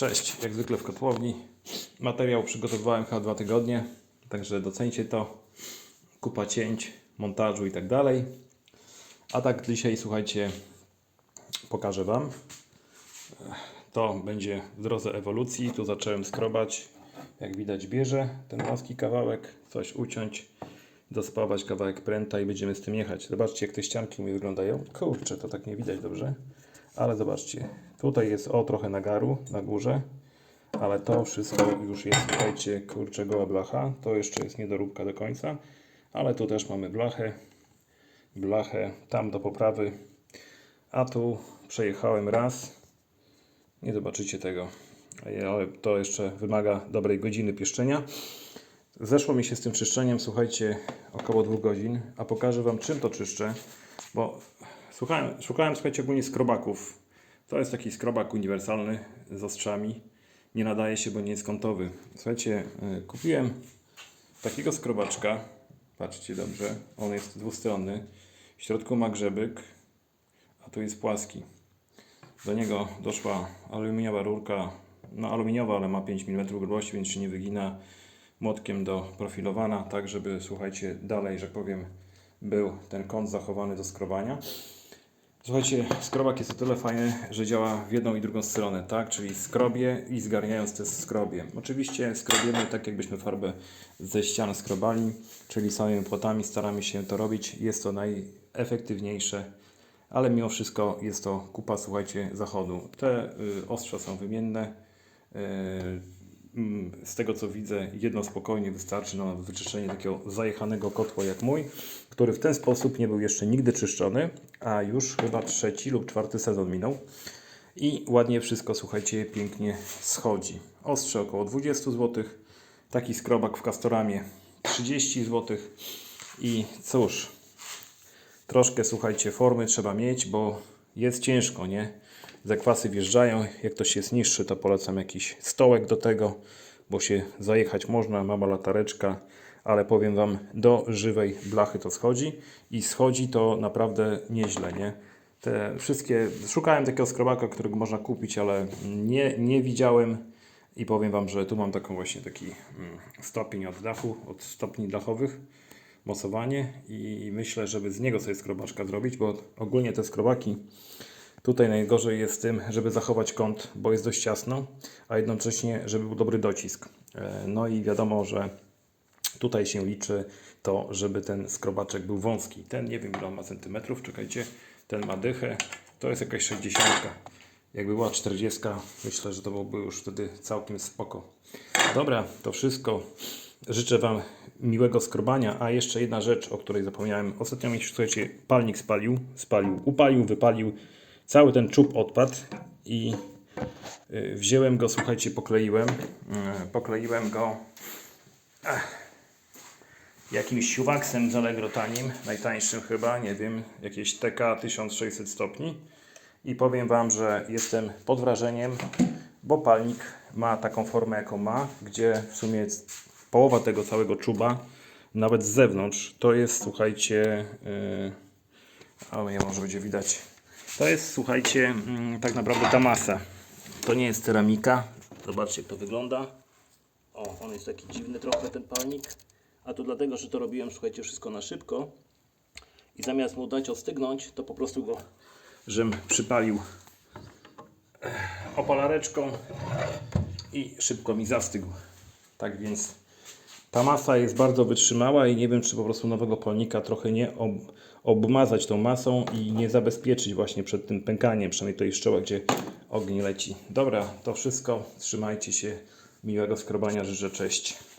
Cześć, jak zwykle w kotłowni. Materiał przygotowywałem chyba dwa tygodnie, także docencie to. Kupa cięć, montażu i tak dalej. A tak dzisiaj, słuchajcie, pokażę Wam. To będzie w drodze ewolucji. Tu zacząłem skrobać. Jak widać bierze ten wąski kawałek, coś uciąć, dospawać kawałek pręta i będziemy z tym jechać. Zobaczcie jak te ścianki mnie wyglądają. Kurczę, to tak nie widać dobrze. Ale zobaczcie, tutaj jest o trochę nagaru na górze, ale to wszystko już jest, słuchajcie, kurczę, goła blacha. To jeszcze jest niedoróbka do końca, ale tu też mamy blachę, blachę, tam do poprawy. A tu przejechałem raz, nie zobaczycie tego, ale to jeszcze wymaga dobrej godziny pieszczenia. Zeszło mi się z tym czyszczeniem, słuchajcie, około dwóch godzin, a pokażę Wam czym to czyszczę, bo szukałem, szukałem słuchajcie, ogólnie skrobaków. To jest taki skrobak uniwersalny z ostrzami. Nie nadaje się, bo nie jest kątowy. Słuchajcie, y, kupiłem takiego skrobaczka, patrzcie dobrze, on jest dwustronny. W środku ma grzebyk, a tu jest płaski. Do niego doszła aluminiowa rurka, no aluminiowa, ale ma 5 mm grubości, więc się nie wygina. Młotkiem doprofilowana, tak żeby, słuchajcie, dalej, że powiem, był ten kąt zachowany do skrobania. Słuchajcie, skrobak jest o tyle fajny, że działa w jedną i drugą stronę, tak? Czyli skrobie i zgarniając te skrobie. Oczywiście skrobiemy tak, jakbyśmy farbę ze ścian skrobali, czyli samymi płotami staramy się to robić. Jest to najefektywniejsze, ale mimo wszystko jest to kupa, słuchajcie, zachodu. Te y, ostrza są wymienne. Y, z tego co widzę, jedno spokojnie wystarczy na wyczyszczenie takiego zajechanego kotła jak mój, który w ten sposób nie był jeszcze nigdy czyszczony, a już chyba trzeci lub czwarty sezon minął. I ładnie wszystko, słuchajcie, pięknie schodzi. Ostrze około 20 zł, taki skrobak w Castoramie 30 zł. I cóż, troszkę, słuchajcie, formy trzeba mieć, bo jest ciężko, nie? Zakwasy wjeżdżają, jak ktoś jest niższy, to polecam jakiś stołek do tego, bo się zajechać można, mała latareczka, ale powiem Wam, do żywej blachy to schodzi i schodzi to naprawdę nieźle, nie? Te wszystkie, szukałem takiego skrobaka, którego można kupić, ale nie, nie widziałem i powiem Wam, że tu mam taką właśnie taki mm, stopień od dachu, od stopni dachowych, mocowanie i myślę, żeby z niego sobie skrobaczka zrobić, bo ogólnie te skrobaki Tutaj najgorzej jest tym, żeby zachować kąt, bo jest dość ciasno, a jednocześnie, żeby był dobry docisk. E, No i wiadomo, że tutaj się liczy to, żeby ten skrobaczek był wąski. Ten nie wiem ile on ma centymetrów, czekajcie, ten ma dychę, to jest jakaś 60. Jakby była 40, myślę, że to byłoby już wtedy całkiem spoko. Dobra, to wszystko. Życzę Wam miłego skrobania. A jeszcze jedna rzecz, o której zapomniałem. Ostatnio mi się, palnik spalił, spalił, upalił, wypalił. Cały ten czub odpadł i y, wziąłem go, słuchajcie, pokleiłem. Y, Pokleiłem go jakimś siuwaksem z Allegro tanim, najtańszym chyba, nie wiem, jakieś TK 1600 stopni. I powiem Wam, że jestem pod wrażeniem, bo palnik ma taką formę, jaką ma, gdzie w sumie połowa tego całego czuba, nawet z zewnątrz, to jest, słuchajcie, yy, ale nie może będzie widać. To jest, słuchajcie, mm, tak naprawdę damasa. To nie jest ceramika. Zobaczcie, jak to wygląda. O, on jest taki dziwny trochę, ten palnik. A to dlatego, że to robiłem, słuchajcie, wszystko na szybko. I zamiast mu dać ostygnąć, to po prostu go, żem przypalił eh, opalareczką i szybko mi zastygł. Tak więc ta masa jest bardzo wytrzymała i nie wiem, czy po prostu nowego palnika trochę nie ob obmazać tą masą i nie zabezpieczyć właśnie przed tym pękaniem, przynajmniej tej szczoła, gdzie ogień leci. Dobra, to wszystko. Trzymajcie się. Miłego skrobania życzę. Cześć.